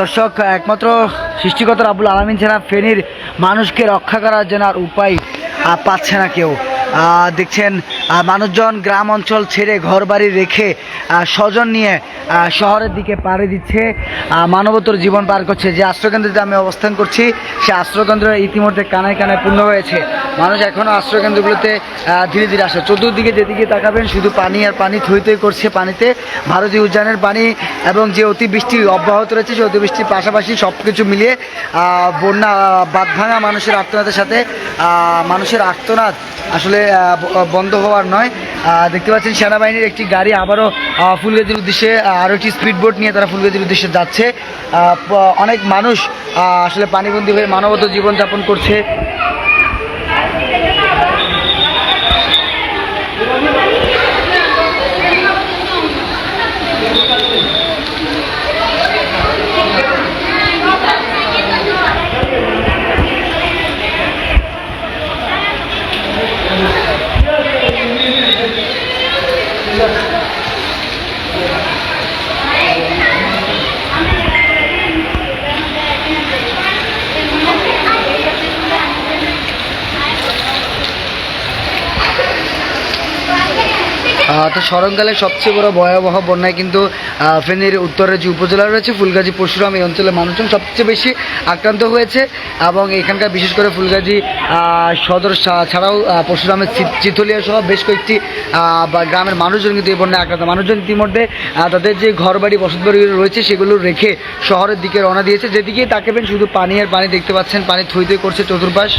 দর্শক, একমাত্র সৃষ্টিকর্তা আবুল আলমিন ছাড়া ফেনীর মানুষকে রক্ষা করার জন্য আর উপায় পাচ্ছে না কেউ। দেখছেন মানুষজন গ্রাম অঞ্চল ছেড়ে ঘর বাড়ি রেখে স্বজন নিয়ে শহরের দিকে পাড়ি দিচ্ছে। মানবতর জীবন পার করছে। যে আশ্রয়কেন্দ্রতে আমি অবস্থান করছি, সে আশ্রয়কেন্দ্র ইতিমধ্যে কানায় কানায় পূর্ণ হয়েছে। মানুষ এখনও আশ্রয়কেন্দ্রগুলোতে ধীরে ধীরে আসে। চতুর্দিকে যেদিকে তাকাবেন শুধু পানি আর পানি থই থই করছে পানিতে। ভারতীয় উদ্যানের পানি এবং যে অতিবৃষ্টি অব্যাহত রয়েছে সেই অতিবৃষ্টির পাশাপাশি সব কিছু মিলিয়ে বন্যা বাঁধ ভাঙা মানুষের আর্তনাদের সাথে মানুষের আর্তনাদ আসলে বন্ধ হওয়ার নয়। দেখতে পাচ্ছেন সেনাবাহিনীর একটি গাড়ি আবারও আহ, ফুলগাজির উদ্দেশ্যে আরও একটি স্পিড বোট নিয়ে তারা ফুলগাজির উদ্দেশ্যে যাচ্ছে। অনেক মানুষ আসলে পানিবন্দী হয়ে মানবত জীবনযাপন করছে। তো শরৎকালে সবচেয়ে বড় ভয়াবহ বন্যায় কিন্তু ফেনীর উত্তরের যে উপজেলা রয়েছে, ফুলগাজী, পরশুরাম, এই অঞ্চলের মানুষজন সবচেয়ে বেশি আক্রান্ত হয়েছে এবং এখানকার বিশেষ করে ফুলগাজী সদর ছাড়াও পরশুরামের চিতলিয়া সহ বেশ কয়েকটি গ্রামের মানুষজন কিন্তু এই বন্যায় আক্রান্ত। মানুষজন ইতিমধ্যে তাদের যে ঘর বাড়ি বসত বাড়ি রয়েছে সেগুলো রেখে শহরের দিকে রওনা দিয়েছে। যেদিকে তাকাবেন শুধু পানি আর পানি দেখতে পাচ্ছেন, পানি থই থই করছে চতুর্পাশ।